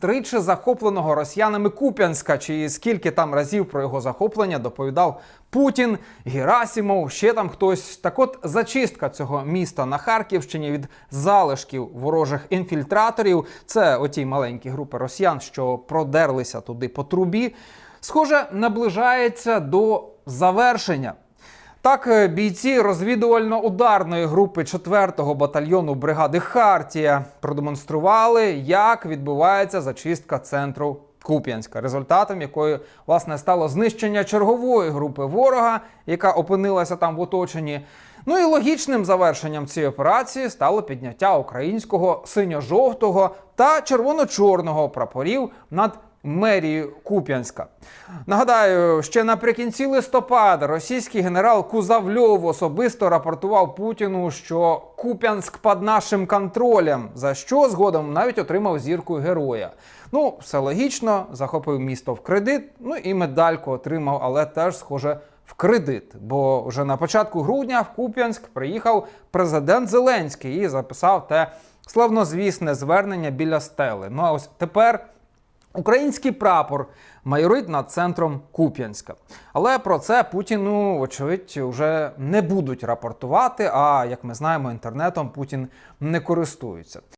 Тричі захопленого росіянами Куп'янська, чи скільки там разів про його захоплення доповідав Путін, Герасімов, ще там хтось. Так от зачистка цього міста на Харківщині від залишків ворожих інфільтраторів, це оті маленькі групи росіян, що продерлися туди по трубі, схоже, наближається до завершення. Так, е, бійці розвідувально-ударної групи 4-го батальйону бригади Хартія продемонстрували, як відбувається зачистка центру Куп'янська, результатом якої власне стало знищення чергової групи ворога, яка опинилася там в оточенні. Ну і логічним завершенням цієї операції стало підняття українського синьо-жовтого та червоно-чорного прапорів над мерії Куп'янська. Нагадаю, ще наприкінці листопада російський генерал Кузавльов особисто рапортував Путіну, що Куп'янськ під нашим контролем, за що згодом навіть отримав зірку героя. Ну, все логічно, захопив місто в кредит, ну і медальку отримав, але теж, схоже, в кредит. Бо вже на початку грудня в Куп'янськ приїхав президент Зеленський і записав те славнозвісне звернення біля стели. Ну а ось тепер. Український прапор майорить над центром Куп'янська. Але про це Путіну, очевидь, вже не будуть рапортувати. А як ми знаємо, інтернетом Путін не користується.